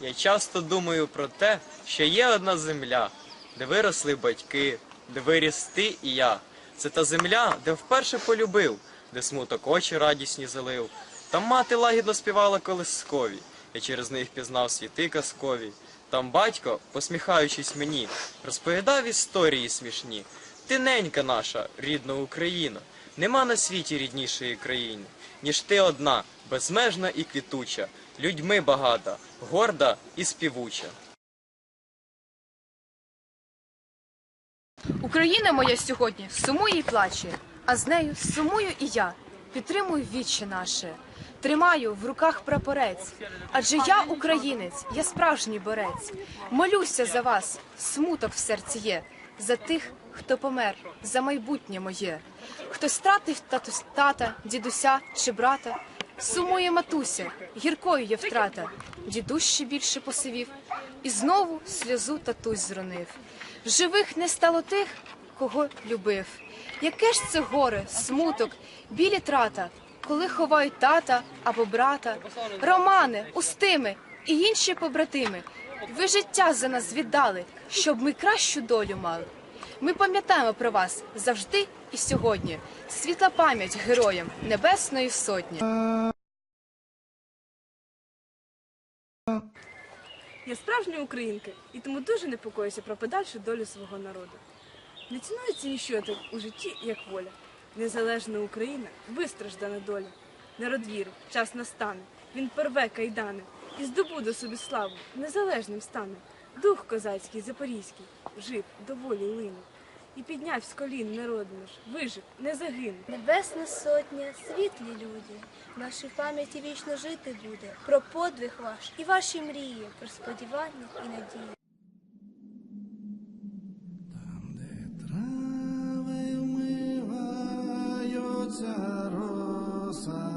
Я часто думаю про те, що є одна земля, де виросли батьки, де виріс ти і я. Це та земля, де вперше полюбив, де смуток очі радісні залив. Там мати лагідно співала колискові, я через них пізнав світи казкові. Там батько, посміхаючись мені, розповідав історії смішні. Ти ненька наша, рідна Україна, нема на світі ріднішої країни, ніж ти одна, безмежна і квітуча, людьми багата, горда і співуча. Україна моя сьогодні сумує і плаче, а з нею сумую і я. Підтримую віче наше, тримаю в руках прапорець. Адже я українець, я справжній борець. Молюся за вас, смуток в серці є, за тих, хто помер, за майбутнє моє. Хто стратив тату, тата, дідуся чи брата. Сумує матуся, гіркою є втрата. Дідусь ще більше посивів, і знову сльозу татусь зронив. Живих не стало тих, кого любив. Яке ж це горе, смуток, білі трата, коли ховають тата або брата, романи, устими і інші побратими. Ви життя за нас віддали, щоб ми кращу долю мали. Ми пам'ятаємо про вас завжди і сьогодні. Світла пам'ять героям Небесної Сотні. Я справжня українка і тому дуже непокоюся про подальшу долю свого народу. Не цінується ніщо так у житті, як воля. Незалежна Україна, вистраждана доля. Народ вірив, час настане, він порве кайдани і здобуде собі славу, незалежним стане. Дух козацький, запорізький, жив до волі линув. І підняв з колін народ наш, вижив, не загинув. Небесна сотня, світлі люди, в нашій пам'яті вічно жити буде. Про подвиг ваш і ваші мрії, про сподівання і надії. Трави вмиваються росами,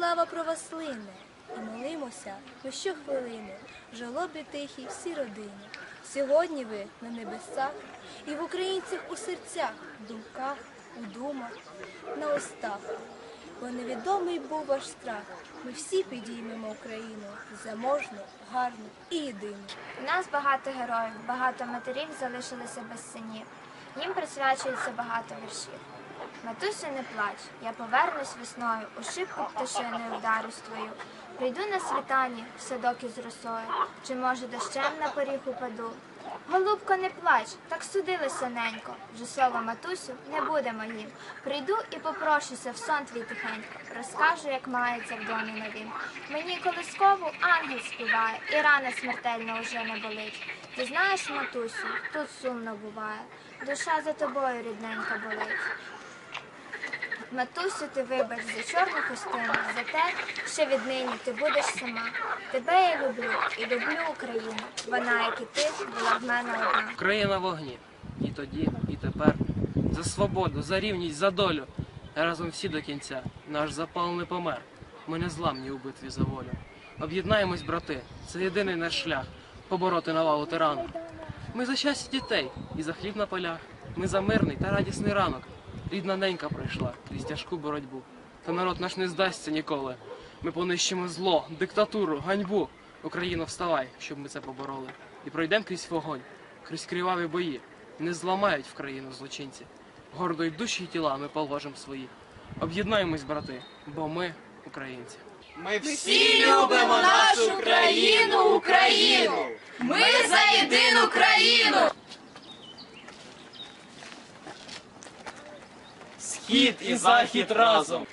Слава про вас. І молимося ми щохвилини, в жалобі тихій всі родині. Сьогодні ви на небесах і в українцях у серцях, в думках, у думах, на устах. Бо невідомий був ваш страх. Ми всі підіймемо Україну заможну, гарну і єдину. У нас багато героїв, багато матерів залишилися без синів. Їм присвячується багато віршів. Матусю, не плач, я повернусь весною, у шибку пташиною вдарюсь твою. Прийду на світанні в садок із росою, чи може дощем на поріг упаду. Голубко, не плач, так судилося ненько. Вже слово матусю не буде моїм. Прийду і попрошуся в сон твій тихенько. Розкажу, як мається в домі новім. Мені колискову ангел співає, і рана смертельно уже не болить. Ти знаєш, матусю, тут сумно буває. Душа за тобою рідненька болить. Матусю, ти вибач за чорну хустину, за те, що віднині ти будеш сама. Тебе я люблю і люблю Україну. Вона, як і ти, була в мене одна. Україна вогні. І тоді, і тепер. За свободу, за рівність, за долю. Разом всі до кінця. Наш запал не помер. Ми не зламні у битві за волю. Об'єднаємось, брати. Це єдиний наш шлях побороти навалу тирану. Ми за щастя дітей і за хліб на полях. Ми за мирний та радісний ранок. Рідна ненька пройшла крізь тяжку боротьбу. Та народ наш не здасться ніколи. Ми понищимо зло, диктатуру, ганьбу. Україно, вставай, щоб ми це побороли. І пройдемо крізь вогонь, крізь криваві бої. Не зламають в країну злочинці. Гордо й душі й тіла ми положимо свої. Об'єднаємось, брати, бо ми українці. Ми всі любимо нашу країну, Україну! Ми за єдину країну! Схід і захід разом.